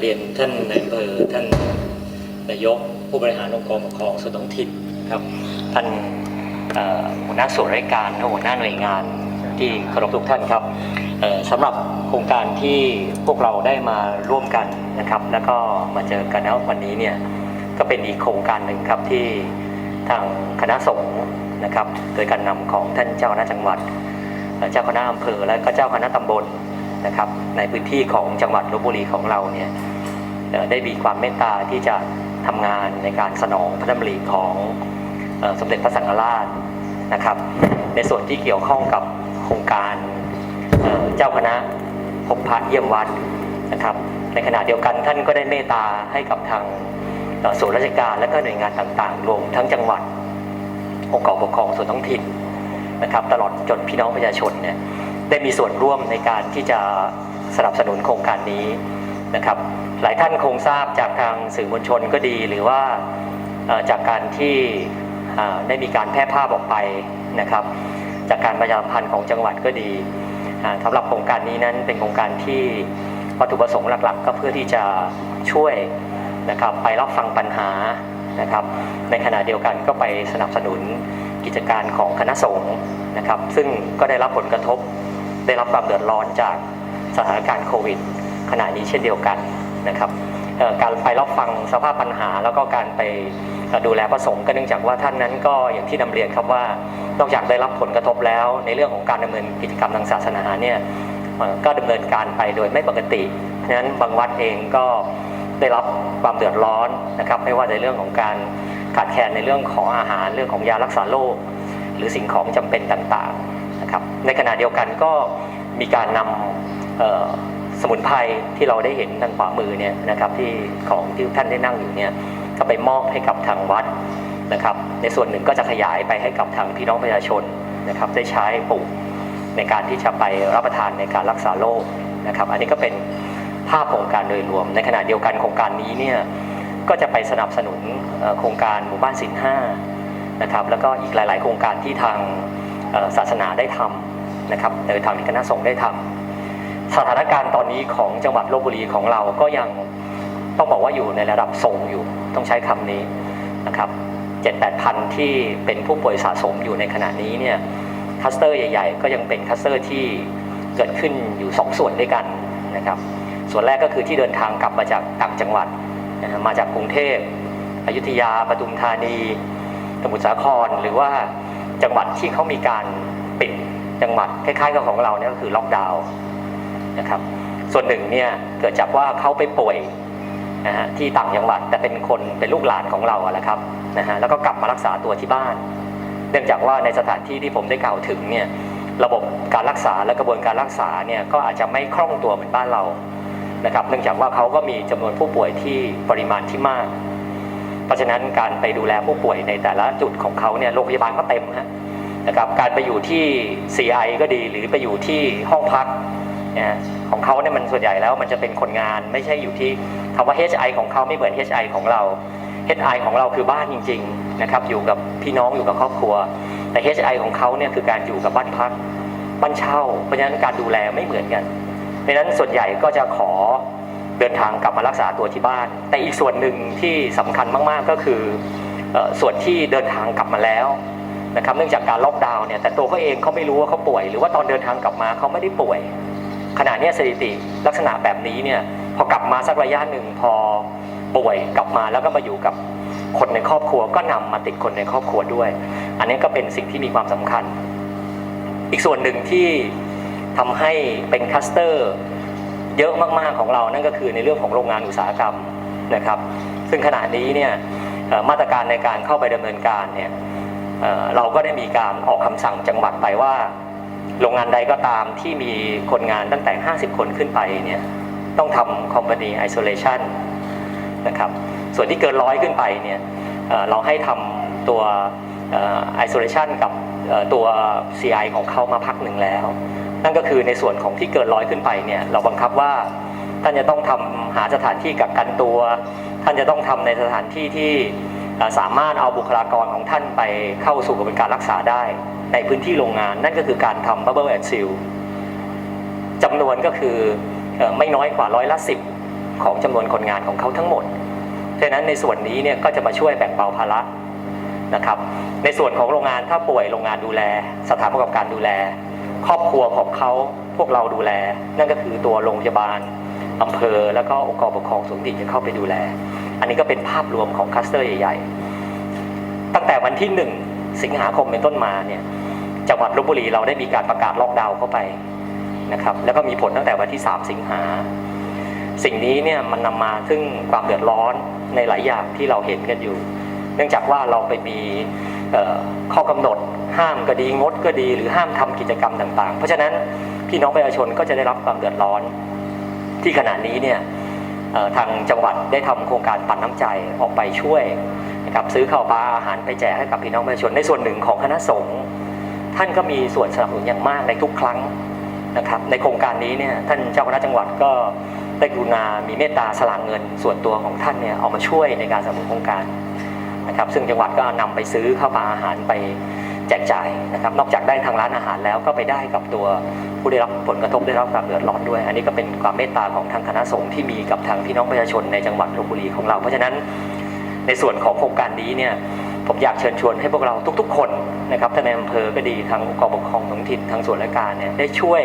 เรียนท่านนายอำเภอท่านนายกผู้บริหารองค์กรปกครองส่วนท้องถิ่นครับ ท่านหัวหน้าส่วนราชการหัวหน้าหน่วยงานที่เคารพทุกท่านครับสำหรับโครงการที่พวกเราได้มาร่วมกันนะครับ แล้วก็มาเจอกันแล้ววันนี้เนี่ยก็เป็นอีกโครงการหนึ่งครับที่ทางคณะสงฆ์นะครับ โดยการนำของท่านเจ้าคณะจังหวัด เจ้าคณะอำเภอและก็เจ้าคณะตำบล นะครับ ในพื้นที่ของจังหวัดลบบุรีของเราเนี่ยได้มีความเมตตาที่จะทำงานในการสนองพระดำริของสมเด็จพระสังฆราชนะครับ ในส่วนที่เกี่ยวข้องกับโครงการเเจ้าคณะพบพระเยี่ยมวัดนะครับ ในขณะเดียวกันท่านก็ได้เมตตาให้กับทางส่วนราชการและก็หน่วยงานต่างๆ รวมทั้งจังหวัดองค์กรปกครองส่วนท้องถิ่นนะครับ ตลอดจนพี่น้องประชาชนเนี่ย ได้มีส่วนร่วมในการที่จะสนับสนุนโครงการนี้นะครับ หลายท่านคงทราบจากทางสื่อมวลชนก็ดีหรือว่าจากการที่ได้มีการแพร่ภาพออกไปนะครับ จากการประชาสัมพันธ์ของจังหวัดก็ดีสำหรับโครงการนี้นั้นเป็นโครงการที่วัตถุประสงค์หลักๆ ก็เพื่อที่จะช่วยนะครับไปรับฟังปัญหานะครับ ในขณะเดียวกันก็ไปสนับสนุนกิจการของคณะสงฆ์นะครับ ซึ่งก็ได้รับผลกระทบ ได้รับความเดือดร้อนจากสถานการณ์โควิด ขณะนี้เช่นเดียวกันนะครับการไปรับฟังสภาพปัญหา แล้วก็การไปดูแลพระสงฆ์ก็เนื่องจากว่าท่านนั้นก็อย่างที่นำเรียนครับว่านอกจากได้รับผลกระทบแล้ว ในเรื่องของการดำเนินกิจกรรมทางศาสนาเนี่ยก็ดำเนินการไปโดยไม่ปกติเพราะฉะนั้นบางวัดเองก็ได้รับความเดือดร้อนนะครับ ไม่ว่าในเรื่องของการขาดแคลนในเรื่องของอาหารเรื่องของยารักษาโรคหรือสิ่งของจำเป็นต่างๆ นะครับ ในขณะเดียวกันก็มีการนำสมุนไพรที่เราได้เห็นทางขวามือเนี่ยนะครับที่ของที่ท่านได้นั่งอยู่เนี่ยก็ไปมอบให้กับทางวัดนะครับ ในส่วนหนึ่งก็จะขยายไปให้กับทางพี่น้องประชาชนนะครับ ได้ใช้ปลูกในการที่จะไปรับประทานในการรักษาโรคนะครับ อันนี้ก็เป็นภาพโครงการโดยรวม ในขณะเดียวกันโครงการนี้เนี่ยก็จะไปสนับสนุนโครงการหมู่บ้านสินห้านะครับ แล้วก็อีกหลาย ๆ โครงการที่ทาง ศาสนาได้ทำนะครับโดยทางคณะสงฆ์ได้ทำสถานการณ์ตอนนี้ของจังหวัดลบบุรีของเราก็ยังต้องบอกว่าอยู่ในระดับทรงอยู่ ต้องใช้คำนี้นะครับเจ็ดแปดพันที่เป็นผู้ป่วยสะสมอยู่ในขณะนี้เนี่ยคัสเตอร์ใหญ่ ๆ ก็ยังเป็นคัสเตอร์ที่เกิดขึ้นอยู่ 2 ส่วนด้วยกันนะครับ ส่วนแรกก็คือที่เดินทางกลับมาจากต่างจังหวัดนะฮะมาจากกรุงเทพอยุธยาปทุมธานีสมุทรสาครหรือว่า จังหวัดที่เขามีการปิดจังหวัดคล้ายๆกับของเราเนี่ยก็คือล็อกดาวน์นะครับ ส่วนหนึ่งเนี่ยเกิดจากว่าเขาไปป่วยนะฮะที่ต่างจังหวัดแต่เป็นคนเป็นลูกหลานของเราอะแหละครับนะฮะแล้วก็กลับมารักษาตัวที่บ้าน เนื่องจากว่าในสถานที่ที่ผมได้กล่าวถึงเนี่ยระบบการรักษาและกระบวนการรักษาเนี่ยก็อาจจะไม่คล่องตัวเหมือนบ้านเรานะครับ เนื่องจากว่าเขาก็มีจำนวนผู้ป่วยที่ปริมาณที่มาก ราะฉะนั้นการไปดูแลผู้ป่วยในแต่ละจุดของเขาเนี่ยโรงพยาบาลก็เต็มฮะนะครับการไปอยู่ที่ CI ก็ดีหรือไปอยู่ที่ห้องพักนะของเขาเนี่ยมันส่วนใหญ่แล้วมันจะเป็นคนงานไม่ใช่อยู่ที่คำว่า HI ของเขาไม่เหมือน HI ของเรา HI ของเราคือบ้านจริงๆนะครับอยู่กับพี่น้องอยู่กับครอบครัว แต่ HI ของเขาเนี่ยคือการอยู่กับบ้านพักบ้านเช่า เพราะฉะนั้นการดูแลไม่เหมือนกันเพราะฉะนั้นส่วนใหญ่ก็จะขอ เดินทางกลับมารักษาตัวที่บ้าน แต่อีกส่วนหนึ่งที่สำคัญมากๆก็คือส่วนที่เดินทางกลับมาแล้วนะครับเนื่องจากการล็อกดาวน์เนี่ยแต่ตัวเขาเองเขาไม่รู้ว่าเขาป่วย หรือว่าตอนเดินทางกลับมาเขาไม่ได้ป่วย ขณะนี้สถิติลักษณะแบบนี้เนี่ยพอกลับมาสักระยะหนึ่งพอป่วยกลับมาแล้วก็มาอยู่กับคนในครอบครัวก็นำมาติดคนในครอบครัวด้วย อันนี้ก็เป็นสิ่งที่มีความสำคัญ อีกส่วนหนึ่งที่ทำให้เป็นคัสเตอร์ เยอะมากๆของเรานั่นก็คือในเรื่องของโรงงานอุตสาหกรรมนะครับ ซึ่งขณะนี้เนี่ยมาตรการในการเข้าไปดำเนินการเนี่ยเเราก็ได้มีการออกคำสั่งจังหวัดไปว่า โรงงานใดก็ตามที่มีคนงานตั้งแต่ 50 คนขึ้นไปเนี่ยต้องทำ company isolation นะครับส่วนที่เกินร้อยขึ้นไปเนี่ยเเราให้ทำตัวเอ่อ isolation กับตัว CI ของเขามาพักหนึ่งแล้ว นั่นก็คือในส่วนของที่เกินร้อยขึ้นไปเนี่ยเราบังคับว่าท่านจะต้องทำหาสถานที่กักกันตัว ท่านจะต้องทำในสถานที่ที่สามารถเอาบุคลากรของท่านไปเข้าสู่กระบวนการรักษาได้ ในพื้นที่โรงงานนั่นก็คือการทำ bubble and seal จำนวนก็คือเอ่อไม่น้อยกว่าร้อยละสิบของจำนวนคนงานของเขาทั้งหมดฉะนั้นในส่วนนี้เนี่ยก็จะมาช่วยแบ่งเบาภาระนะครับ ในส่วนของโรงงานถ้าป่วยโรงงานดูแล สถานประกอบการดูแล ครอบครัวของเขาพวกเราดูแล นั่นก็คือตัวโรงพยาบาลอำเภอ แล้วก็องค์กรปกครองส่วนท้องถิ่นจะเข้าไปดูแล อันนี้ก็เป็นภาพรวมของคลัสเตอร์ใหญ่ๆ ตั้งแต่วันที่ 1 สิงหาคมเป็นต้นมาเนี่ยจังหวัดลบบุรีเราได้มีการประกาศล็อกดาวน์เข้าไปนะครับแล้วก็มีผลตั้งแต่วันที่ 3 สิงหาสิ่งนี้เนี่ยมันนำมาซึ่งความเดือดร้อนในหลายอย่างที่เราเห็นกันอยู่ เนื่องจากว่าเราไปมี ข้อกำหนด ห้ามก็ดีงดก็ดี หรือห้ามทำกิจกรรมต่างๆ เพราะฉะนั้นพี่น้องประชาชนก็จะได้รับความเดือดร้อน ที่ขณะนี้เนี่ยทางจังหวัดได้ทำโครงการปันน้ำใจออกไปช่วยนะครับซื้อข้าวปลาอาหารไปแจกให้กับพี่น้องประชาชนในส่วนหนึ่งของคณะสงฆ์ท่านก็มีส่วนสนับสนุนอย่างมากในทุกครั้งนะครับในโครงการนี้เนี่ยท่านเจ้าคณะจังหวัดก็ได้กรุณามีเมตตาสละเงินส่วนตัวของท่านเนี่ยเอามาช่วยในการสนับสนุนโครงการ นะครับซึ่งจังหวัดก็นำไปซื้อข้าวปลาอาหารไปแจกจ่ายนะครับนอกจากได้ทางร้านอาหารแล้วก็ไปได้กับตัวผู้ได้รับผลกระทบได้รับความเดือดร้อนด้วย อันนี้ก็เป็นความเมตตาของทางคณะสงฆ์ที่มีกับทางพี่น้องประชาชนในจังหวัดลบบุรีของเรา เพราะฉะนั้นในส่วนของโครงการนี้เนี่ยผมอยากเชิญชวนให้พวกเราทุกๆ คนนะครับท่านในอำเภอก็ดีทางองค์กรปกครองท้องถิ่นทางส่วนราชการเนี่ยได้ช่วย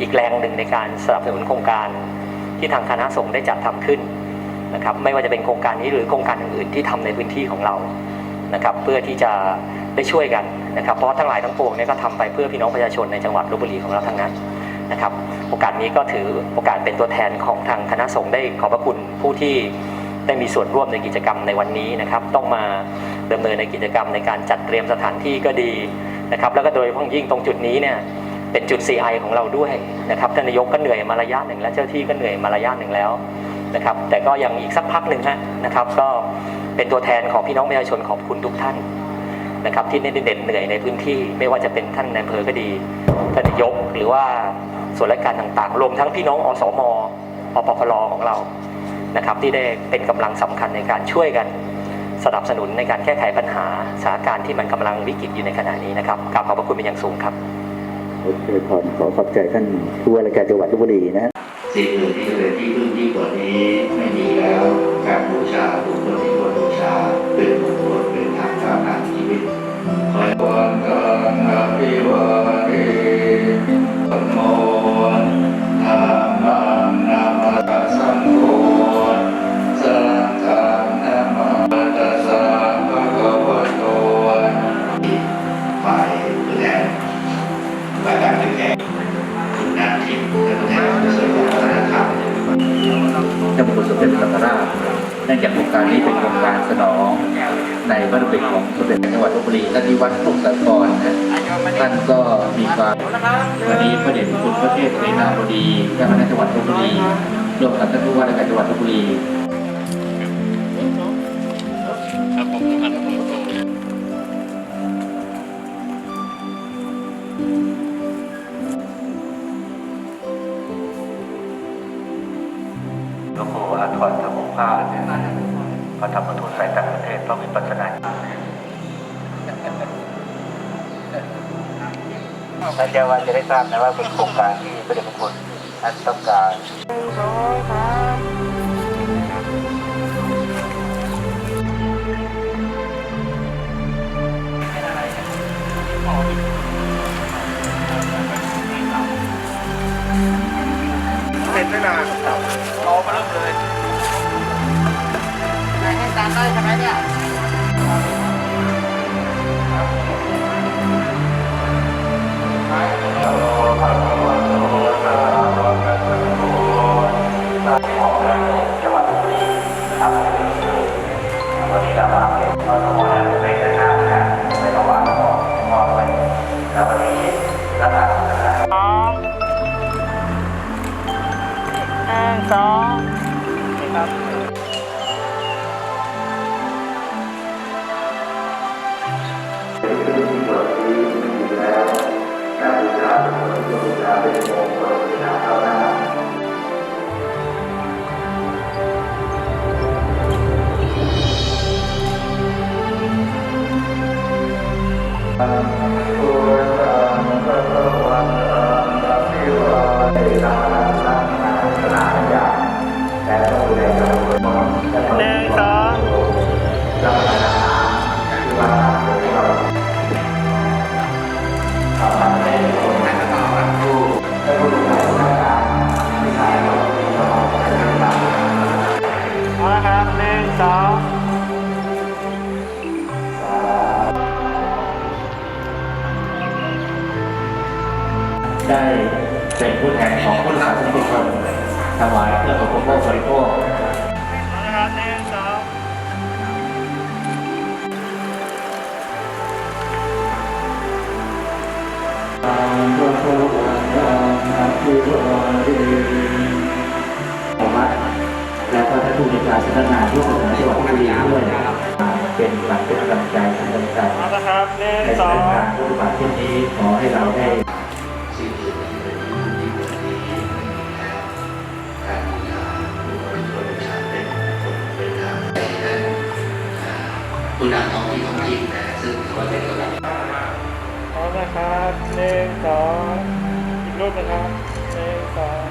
อีกแรงหนึ่งในการสนับสนุนโครงการที่ทางคณะสงฆ์ได้จัดทำขึ้น นะครับไม่ว่าจะเป็นโครงการนี้หรือโครงการอื่นๆที่ทำในพื้นที่ของเรานะครับเพื่อที่จะได้ช่วยกันนะครับ เพราะทั้งหลายทั้งปวงเนี่ยก็ทำไปเพื่อพี่น้องประชาชนในจังหวัดลบบุรีของเราทั้งนั้นนะครับโอกาสนี้ก็ถือโอกาสเป็นตัวแทนของทางคณะสงฆ์ได้ขอบพระคุณผู้ที่ได้มีส่วนร่วมในกิจกรรมในวันนี้นะครับ ต้องมาดำเนินในกิจกรรมในการจัดเตรียมสถานที่ก็ดีนะครับแล้วก็โดยเฉพาะยิ่งตรงจุดนี้เนี่ยเป็นจุด CI ของเราด้วยนะครับท่านนายกก็เหนื่อยมาระยะหนึ่ง แล้วเจ้าที่ก็เหนื่อยมาระยะหนึ่งแล้ว นะครับ แต่ก็ยังอีกสักพักหนึ่งฮะนะครับ ก็เป็นตัวแทนของพี่น้องประชาชนขอบคุณทุกท่านนะครับ ที่ได้เด็ดเหนื่อยในพื้นที่ไม่ว่าจะเป็นท่านนายอำเภอก็ดีท่านนายกหรือว่าส่วนราชการต่างๆรวมทั้งพี่น้องอสมอปพลของเรานะครับ ที่ได้เป็นกำลังสำคัญในการช่วยกันสนับสนุนในการแก้ไขปัญหาสถานการณ์ที่มันกำลังวิกฤตอยู่ในขณะนี้นะครับกราบขอบพระคุณเป็นอย่างสูงครับขอเชิญพรขอขอบใจท่านผู้ว่าราชการจังหวัดลบบุรีนะสิ่งอื่นที่จะเป็นที่พึ่ง ที่ นื่องจากโครงการนี้เป็นโครงการสนองในพระดำริของสมเด็จจังหวัดลบบุรีท่านที่วัดพุทธสากรนะท่านก็มีความวันนี้พระเดชพระคุณพระเทพเสนาบดีเจ้าคณะจังหวัดลบบุรีร่วมกับท่านผู้ว่าราชการจังหวัดลบบุรี พระธรรมทูตสายต่างประเทศพระวิปัสสนาท่านเจ้าว่าจะได้ทราบนะว่าเป็นโครงการที่พระเดชพระคุณท่านต้องการหนึ่งสอง ออุปโภคบริโภคผมว่าแล้วก็ท่านผู้ในวยการสำนักงานที่สำนักจังหวัดบุรีด้วยนะครับเป็นหลักเป็นกำลังใจเป็นกำลังใจเอาละครับหนึ่งในสสอถานการณ์ผู้บาดเจ็บนี้ขอให้เราได้ ผู้นำท้องที่ต้องถิ่นนะซึ่งถือว่าเป็นกำลังเอมนะครับหนึ่งสองอีกรูปนะครับหนึ่งสอง